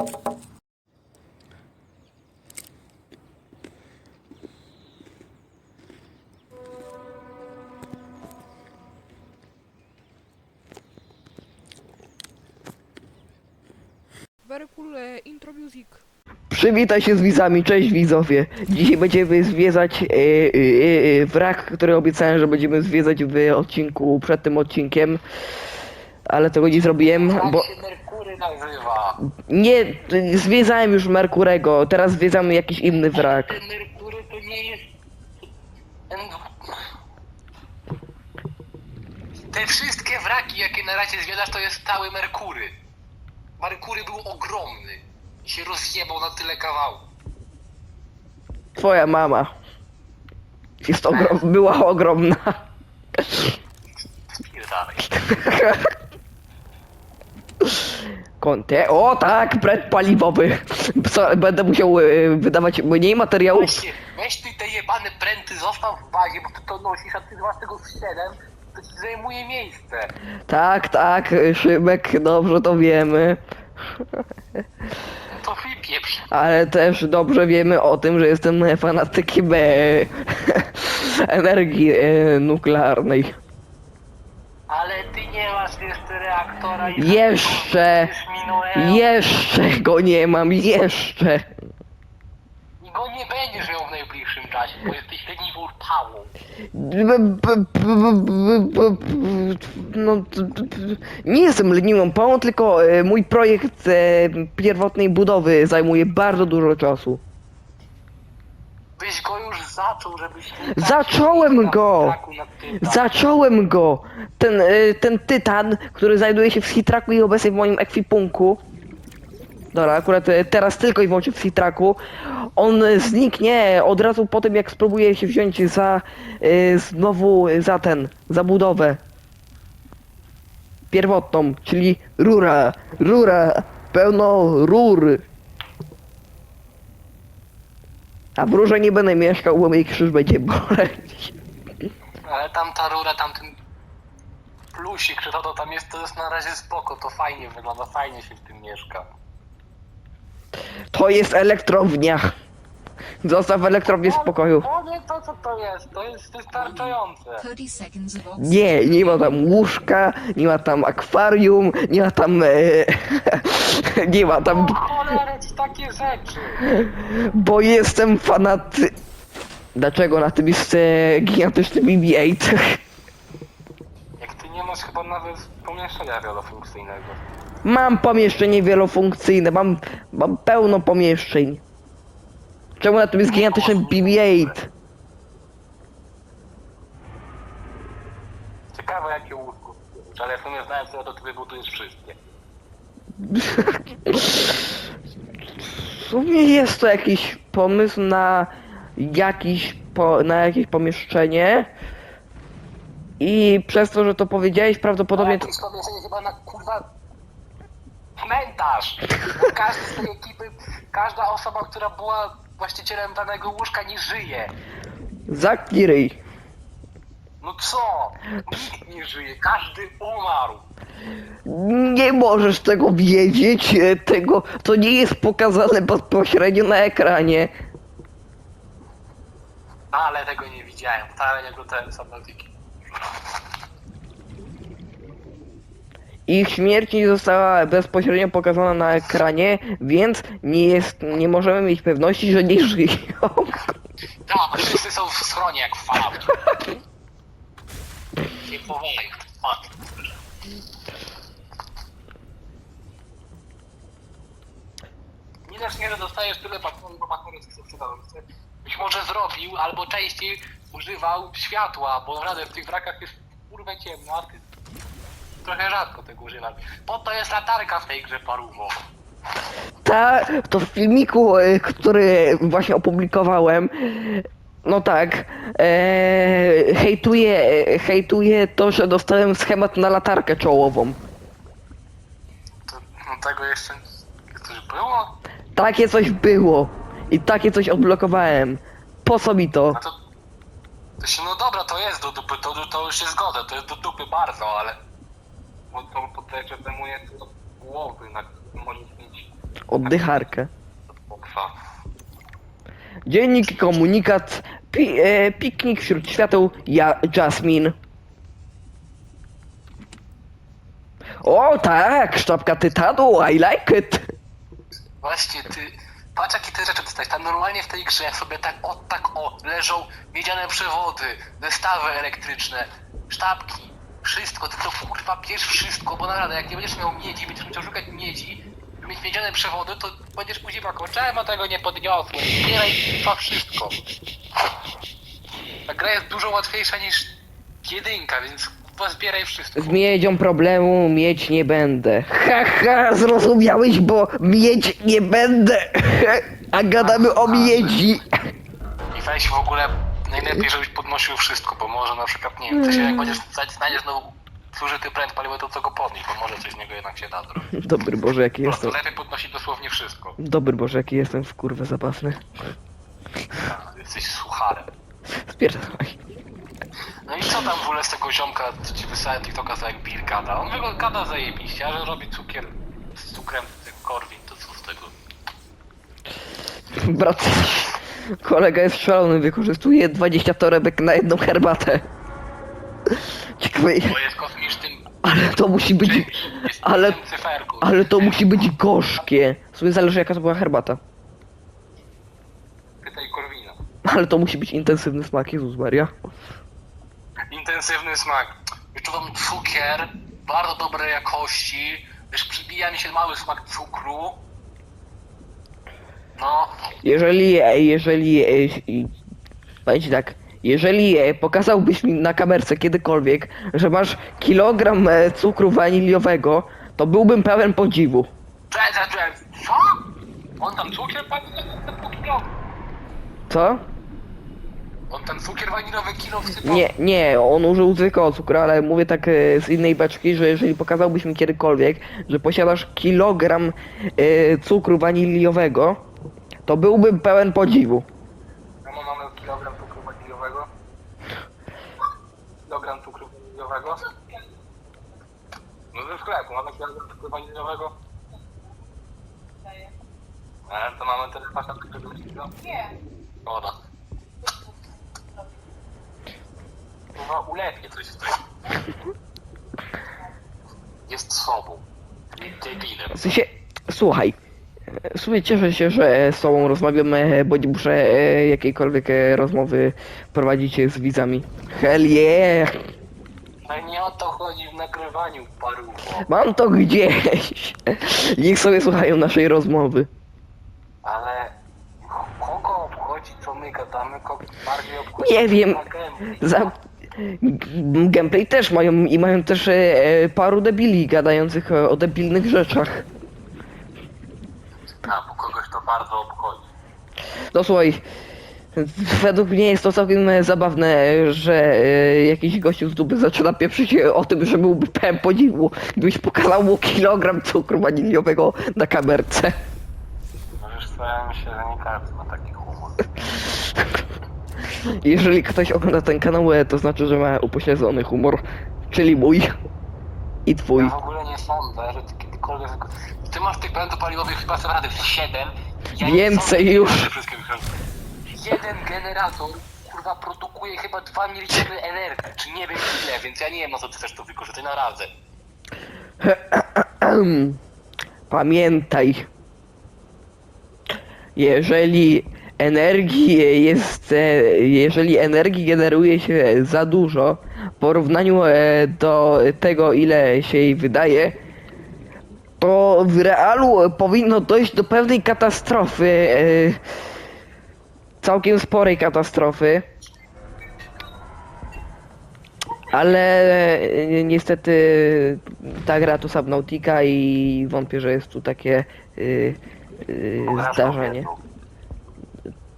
Very cool e, intro music. Przywitaj się z widzami, cześć widzowie. Dzisiaj będziemy zwiedzać e, e, e, wrak, który obiecałem, że będziemy zwiedzać w odcinku, przed tym odcinkiem. Ale tego nie zrobiłem, bo nazywa? nie, zwiedzałem już Merkurego, teraz zwiedzamy jakiś inny wrak. Ten Merkury to nie jest... Te wszystkie wraki, jakie na razie zwiedzasz, to jest cały Merkury. Merkury był ogromny. I się rozjebał na tyle kawałów. Twoja mama. Jest ogrom, była ogromna. Spierdalaj. Kąty. O tak, pręd paliwowy. Co, będę musiał e, wydawać mniej materiałów. Weź, weź ty te jebane pręty, zostaw w bazie, bo ty to nosisz, a ty masz tego z 7, to ci zajmuje miejsce. Tak, tak, Szymek, dobrze to wiemy. No to wypieprz. Ale też dobrze wiemy o tym, że jestem fanatykiem e, energii e, nuklearnej. Ale ty nie masz jeszcze reaktora i... Jeszcze. Jeszcze go nie mam, jeszcze. I go nie będziesz miał w najbliższym czasie, bo jesteś leniwą pałą. No, nie jestem leniwą pałą, tylko e, mój projekt e, pierwotnej budowy zajmuje bardzo dużo czasu. Byś go już zaczął, żebyś... Zacząłem go! Zacząłem go! Ten, y, ten tytan, który znajduje się w Hitraku i obecnie w moim ekwipunku. Dobra, akurat y, teraz tylko i wyłącznie w Hitraku. On y, zniknie od razu po tym, jak spróbuję się wziąć za y, znowu za ten, za budowę. Pierwotną, czyli rura, rura, pełno rur. A w rurze nie będę mieszkał, bo mnie krzyż będzie boleć. Ale tam ta rura, tamten plusik, że to, to tam jest, to jest na razie spoko, to fajnie wygląda, fajnie się w tym mieszka. To jest elektrownia. Zostaw elektrownię w spokoju. Powiedz to, co to jest, to jest wystarczające. 30 seconds of oxygen. Nie, nie ma tam łóżka, nie ma tam akwarium, nie ma tam... E, nie ma tam... Takie rzeczy. Bo jestem fanaty... Dlaczego na tym jest e, gigantyczny BB-8? Jak ty nie masz chyba nawet pomieszczenia wielofunkcyjnego. Mam pomieszczenie wielofunkcyjne, mam, mam pełno pomieszczeń. Czemu na tym jest gigantyczny BB-8? Ciekawe jakie łóżko. Ale w sumie znając to, to ty wybudujesz wszystkie. Sumie jest to jakiś pomysł na jakiś po, na jakieś pomieszczenie. I przez to, że to powiedziałeś, prawdopodobnie to, Jakieś pomieszczenie chyba na kurwa cmentarz. Bo każdy z tej ekipy, każda osoba, która była właścicielem danego łóżka nie żyje. Zamknij ryj. No co? Nikt nie żyje, każdy umarł. Nie możesz tego wiedzieć, e, tego, to nie jest pokazane bezpośrednio na ekranie. Ale tego nie widziałem, wcale nie oglądałem Subnautica. Ich śmierć nie została bezpośrednio pokazana na ekranie, więc nie jest, nie możemy mieć pewności, że nie żyją. Tak, wszyscy są w schronie jak w Falloutie. Nie powołają. Fuck. Nie dasz nie, że dostajesz tyle patroni, bo patroni są przydające. Być może zrobił, albo częściej używał światła, bo naprawdę w tych wrakach jest kurwę ciemno, a ty trochę rzadko tego używam. Po to jest latarka w tej grze paruwo. Ta, to w filmiku, e, który właśnie opublikowałem, no tak, e, hejtuję, hejtuję to, że dostałem schemat na latarkę czołową. To, no tego jeszcze coś było? Takie coś było i takie coś odblokowałem. Po co mi to? No to, to się, no dobra, to jest do dupy, to, to już się zgodzę, to jest do dupy bardzo, ale bo to, to też zajmuje tyle głowy, na możesz mieć Oddycharkę. Dziennik, komunikat, pi, e, piknik wśród świateł, ja, Jasmine. O tak, sztabka tytanu, I like it. Właśnie, ty... Patrz jakie ty rzeczy dostałeś. Tam normalnie w tej grze sobie tak o, tak o, leżą miedziane przewody, zestawy elektryczne, sztabki, wszystko. Ty to kurwa bierz wszystko, bo naprawdę jak nie będziesz miał miedzi, będziesz musiał szukać miedzi, mieć miedziane przewody, to będziesz później pakował. Czemu tego nie podniosłem? Zbieraj to wszystko. Ta gra jest dużo łatwiejsza niż jedynka, więc kurwa zbieraj wszystko. Z miedzią problemu mieć nie będę. Haha, zrozumiałeś, bo mieć nie będę. A gadamy o miedzi. I weź w ogóle najlepiej, żebyś podnosił wszystko, bo może na przykład, nie wiem, ty się jak będziesz znaj- znajdziesz znowu zużyty pręt paliwa, to co go podnieść, bo może coś z niego jednak się da zrobić. Dobry Boże, jaki Po prostu jestem. lepiej podnosić dosłownie wszystko. Dobry Boże, jaki jestem w kurwę zabawny. Jesteś sucharem. Spierdalaj. No i co tam w ogóle z tego ziomka, co ci wysłałem TikToka za jak Bill gada? On wygląda gada zajebiście, a że robi cukier z cukrem tych korwin, to co z tego? Brat, kolega jest szalony, wykorzystuje 20 torebek na jedną herbatę. Ciekawe, Bo jest kosmicznym... ale to musi być, jest ale, cyferku. ale to musi być gorzkie. W sumie zależy jaka to była herbata. Pytaj Korwina. Ale to musi być intensywny smak, Jezus Maria. Intensywny smak. Wyczuwam cukier, bardzo dobrej jakości. Wiesz, przybija mi się mały smak cukru. No, Jeżeli, jeżeli, e, powiedz tak, jeżeli e, pokazałbyś mi na kamerce kiedykolwiek, że masz kilogram e, cukru waniliowego, to byłbym pełen podziwu. cześć, cześć. Co? On tam cukier waniliowy kilo? Co? On tam cukier waniliowy kilo wsypał? Nie, nie, on użył zwykłego cukru, ale mówię tak e, z innej beczki, że jeżeli pokazałbyś mi kiedykolwiek, że posiadasz kilogram e, cukru waniliowego, to byłbym pełen podziwu. A my mamy kilogram cukru waniliowego. Kilogram cukru waniliowego. No ze sklepu, mamy kilogram cukru waniliowego. Ale to mamy tyle pasatki, żeby mieć kilo? Nie. Woda. Chyba ulepnie coś tutaj. Jest sobą. Debilem. W sensie, słuchaj, e, w sumie cieszę się, że z tobą rozmawiamy, e, bo nie muszę e, jakiejkolwiek e, rozmowy prowadzić z widzami. Hell yeah! Ale nie o to chodzi w nagrywaniu paru. Mam to gdzieś. Niech sobie słuchają naszej rozmowy. Ale kogo obchodzi co my gadamy, kogo bardziej obchodzi Nie wiem. Za... Gameplay też mają i mają też e, paru debili gadających e, o debilnych rzeczach. A, bo kogoś to bardzo obchodzi. No słuchaj, według mnie jest to całkiem e, zabawne, że e, jakiś gościu z dupy zaczyna pieprzyć o tym, że byłby pełen podziwu, gdybyś pokazał mu kilogram cukru waniliowego na kamerce. Co, ja myślę, że nie każdy ma taki humor. Jeżeli ktoś ogląda ten kanał, e, to znaczy, że ma upośledzony humor, czyli mój i twój. Ja w ogóle nie sądzę, że ty kiedykolwiek... Ty masz tych błędów paliwowych chyba sobie rady 7. Ja nie Więcej sądzę, już. te wszystkie wychodzą. Jeden generator kurwa produkuje chyba 2 mililitry energii, czy nie wiem ile, więc ja nie wiem na co ty chcesz to wykorzystać na radę. Pamiętaj, jeżeli energii jest, e, jeżeli energii generuje się za dużo w porównaniu e, do tego, ile się jej wydaje, to w realu powinno dojść do pewnej katastrofy, e, całkiem sporej katastrofy. Ale e, niestety ta gra to Subnautica i wątpię, że jest tu takie zdarzenie.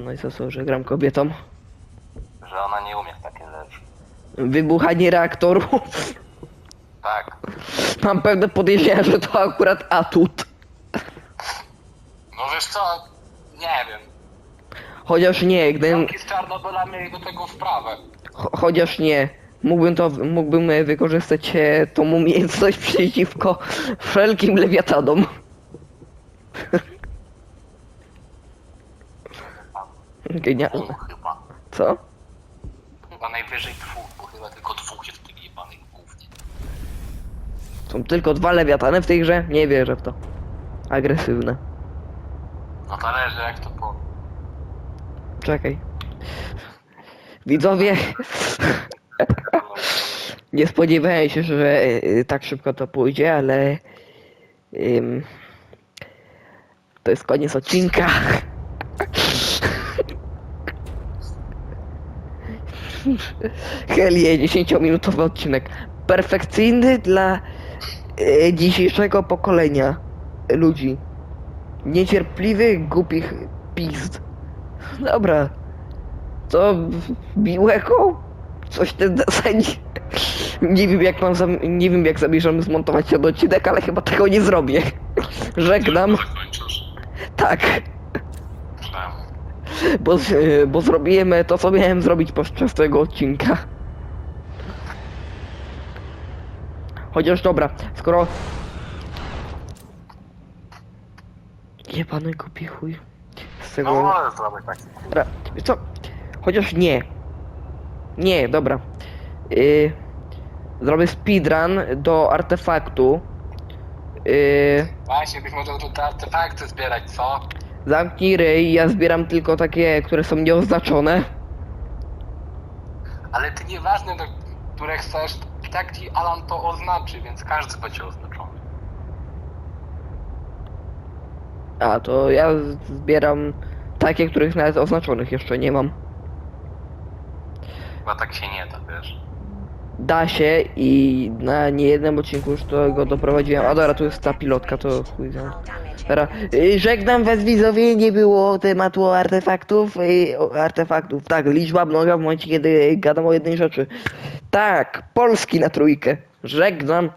No i co, co, że gram kobietą? Że ona nie umie w takie rzeczy. Wybuchanie reaktorów. Tak. Mam pewne podejrzenia, że to akurat atut. No wiesz co, nie wiem. Chociaż nie, gdybym, Zamki z Czarnobyla mieli do tego wprawę. cho- chociaż nie. Mógłbym to, mógłbym e, wykorzystać e, tą umiejętność przeciwko wszelkim lewiatanom. Genialne. chyba. Co? Chyba najwyżej dwóch, bo chyba tylko dwóch jest w tym głównie. Są tylko dwa lewiatany w tej grze? Nie wierzę w to. Agresywne. No to leży jak to po... Czekaj. Widzowie, nie spodziewałem się, że y, tak szybko to pójdzie, ale ym, to jest koniec odcinka. Helie, 10-minutowy odcinek. Perfekcyjny dla y, dzisiejszego pokolenia ludzi. Niecierpliwych, głupich pizd. Dobra. To miłego? Coś tym zasadzie. Nie wiem jak mam zam... nie wiem jak zamierzam zmontować ten odcinek, ale chyba tego nie zrobię. Żegnam. Tak. Bo, z- bo zrobiłem to co miałem zrobić podczas tego odcinka. Chociaż dobra, skoro... Jebany głupi chuj. Z tego... No zrobię tak. Dobra, co? Chociaż nie. Nie, dobra. Yy, zrobię speedrun do artefaktu. Yy, Właśnie byś może tu te artefakty zbierać, co? Zamknij ryj, ja zbieram tylko takie, które są nieoznaczone. Ale ty nieważne, do które chcesz, i tak ci Alan to oznaczy, więc każdy będzie oznaczony. A, to ja zbieram takie, których nawet oznaczonych jeszcze nie mam. Chyba tak się nie da, wiesz. Da się i na niejednym odcinku już do go doprowadziłem. A dobra, tu jest ta pilotka, to chuj tam. Y, żegnam was widzowie, nie było tematu artefaktów, y, o, artefaktów, tak, liczba mnoga w momencie, kiedy gadam o jednej rzeczy. Tak, Polski na trójkę, żegnam.